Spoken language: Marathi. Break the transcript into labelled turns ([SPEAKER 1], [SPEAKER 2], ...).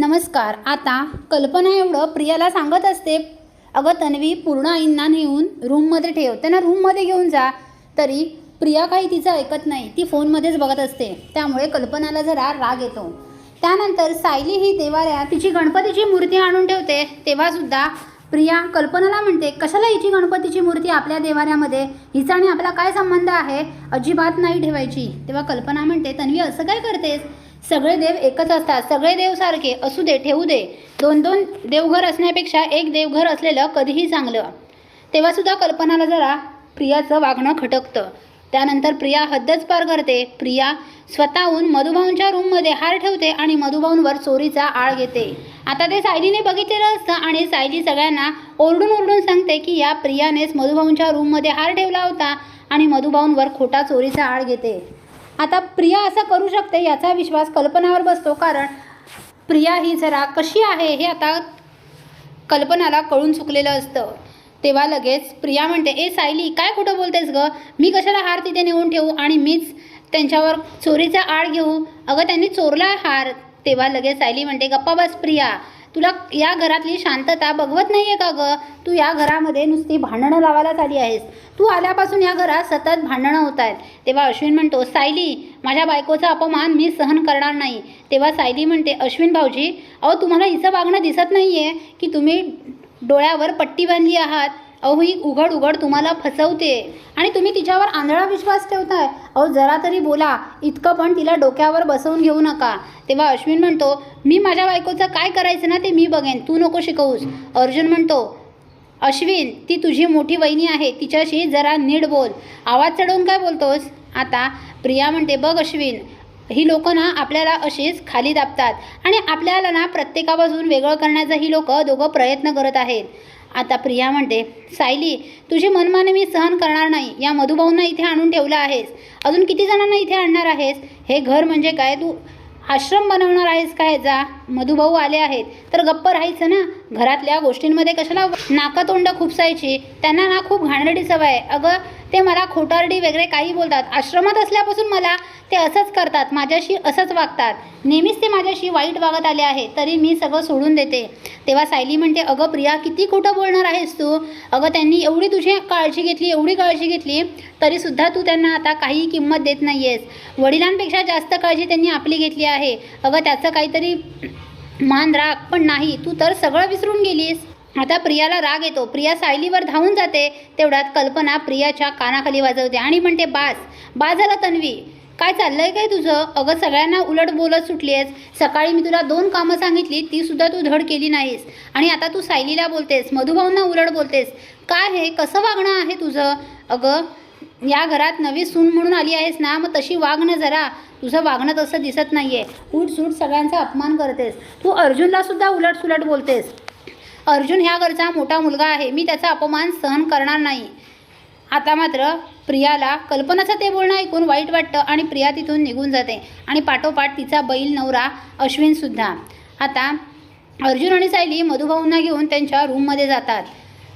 [SPEAKER 1] नमस्कार आता कल्पना एवढं प्रियाला सांगत असते. अगं तन्वी पूर्ण आईंना नेऊन रूममध्ये ठेव. त्यांना रूममध्ये घेऊन जा. तरी प्रिया काही तिचं ऐकत नाही. ती फोनमध्येच बघत असते. त्यामुळे कल्पनाला जरा राग येतो. त्यानंतर सायली ही देवाऱ्या तिची गणपतीची मूर्ती आणून ठेवते. तेव्हासुद्धा प्रिया कल्पनाला म्हणते कशाला हिची गणपतीची मूर्ती आपल्या देवाऱ्यामध्ये? हिचा आणि आपला काय संबंध आहे? अजिबात नाही ठेवायची. तेव्हा कल्पना म्हणते तन्वी असं काय करतेस? सगळे देव एकच असतात. सगळे देव सारखे असू दे ठेवू दे. दोन दोन देवघर असण्यापेक्षा एक देवघर असलेलं कधीही चांगलं. तेव्हासुद्धा कल्पनाला जरा प्रियाचं वागणं खटकतं. त्यानंतर प्रिया हद्दच पार करते. प्रिया स्वतःहून मधुभाऊंच्या रूममध्ये हार ठेवते आणि मधुभाऊंवर चोरीचा आळ घेते. आता ते सायलीने बघितलेलं असतं आणि सायली सगळ्यांना ओरडून ओरडून सांगते की या प्रियानेच मधुभाऊंच्या रूममध्ये हार ठेवला होता आणि मधुभाऊंवर खोटा चोरीचा आळ घेते. आता प्रिया असं करू शकते याचा विश्वास कल्पनावर बसतो कारण प्रिया ही जरा कशी आहे हे आता कल्पनाला कळून चुकलेलं असतं. तेव्हा लगेच प्रिया म्हणते ए सायली काय खोटं बोलतेस ग? मी कशाला हार तिथे नेऊन ठेवू? आणि मीच त्यांच्यावर चोरीचा आळ घेऊ? अगं त्यांनी चोरला हार. तेव्हा लगेच सायली म्हणते गप्पा बस प्रिया तुला या घरातली शांतता बघवत नाही आहे का गं? तू या घरामध्ये नुसती भांडणं लावायलाच आली आहेस. तू आल्यापासून या घरात सतत भांडणं होत आहेत. तेव्हा अश्विन म्हणतो सायली माझ्या बायकोचा अपमान मी सहन करणार नाही. तेव्हा सायली म्हणते अश्विन भाऊजी अहो तुम्हाला हिचं वागणं दिसत नाही आहे की तुम्ही डोळ्यावर पट्टी बांधली आहात. अहो ही उघड उघड तुम्हाला फसवते. आणि तुम्ही तिच्यावर आंधळा विश्वास ठेवताय. अहो जरा तरी बोला. इतकं पण तिला डोक्यावर बसवून घेऊ नका. तेव्हा अश्विन म्हणतो मी माझ्या बायकोचं काय करायचं ना ते मी बघेन. तू नको शिकवूस. अर्जुन म्हणतो अश्विन ती तुझी मोठी वहिनी आहे. तिच्याशी जरा नीट बोल. आवाज चढवून काय बोलतोस? आता प्रिया म्हणते बघ अश्विन ही लोकं ना आपल्याला अशीच खाली दाबतात. आणि आपल्याला ना प्रत्येकापासून वेगळं करण्याचा ही लोकं दोघं प्रयत्न करत आहेत. आता प्रिया म्हणते सायली तुझी मनमाने मी सहन करणार नाही. या मधुभाऊंना इथे आणून ठेवलं आहेस. अजून किती जणांना इथे आणणार आहेस? हे घर म्हणजे काय? तू आश्रम बनवणार आहेस काय जा? मधुभाऊ आले आहेत. तर गप्प राहायचं ना? घरातल्या गोष्टींमध्ये कशाला नाकातोंड खुपसायची? त्यांना ना खूप घाणरडी सवय आहे. अगं ते मला खोटारडी वगैरे काही बोलतात. आश्रमात असल्यापासून मला ते असंच करतात. माझ्याशी असंच वागतात. नेहमीच ते माझ्याशी वाईट वागत आले आहे. तरी मी सगळं सोडून देते. तेव्हा सायली म्हणते अगं प्रिया किती खोटं बोलणार आहेस तू? अगं त्यांनी एवढी तुझी काळजी घेतली एवढी काळजी घेतली तरीसुद्धा तू त्यांना आता काही किंमत देत नाही आहेस वडिलांपेक्षा जास्त काळजी त्यांनी आपली घेतली आहे. आहे. अगं त्याचं काहीतरी मान राग पण नाही तू तर सगळं विसरून गेलीस. आता प्रियाला राग येतो. प्रिया सायलीवर धावून जाते. तेवढ्यात कल्पना प्रियाच्या कानाखाली वाजवते आणि म्हणते बास बाजाला झाला तन्वी. काय चाललंय काय तुझं? अगं सगळ्यांना उलट बोलत सुटली आहेस सकाळी मी तुला दोन कामं सांगितली ती सुद्धा तू धड केली नाहीस. आणि आता तू सायलीला बोलतेस मधुभाऊंना उलट बोलतेस. काय हे? कसं वागणं आहे तुझं? अगं या घरात नवी सून म्हणून आली आहेस ना मग तशी वागणं जरा. तुझं वागणं तसं दिसत नाही आहे उठ सूट सगळ्यांचा अपमान करतेस. तू अर्जुनला सुद्धा बोलतेस. अर्जुन ह्या घरचा मोठा मुलगा आहे. मी त्याचा अपमान सहन करणार नाही. आता मात्र प्रियाला कल्पनाचं ते बोलणं ऐकून वाईट वाटतं आणि प्रिया तिथून निघून जाते. आणि पाठोपाठ तिचा बैल नवरा अश्विनसुद्धा आता अर्जुन आणि सायली मधुभाऊंना घेऊन त्यांच्या रूममध्ये जातात.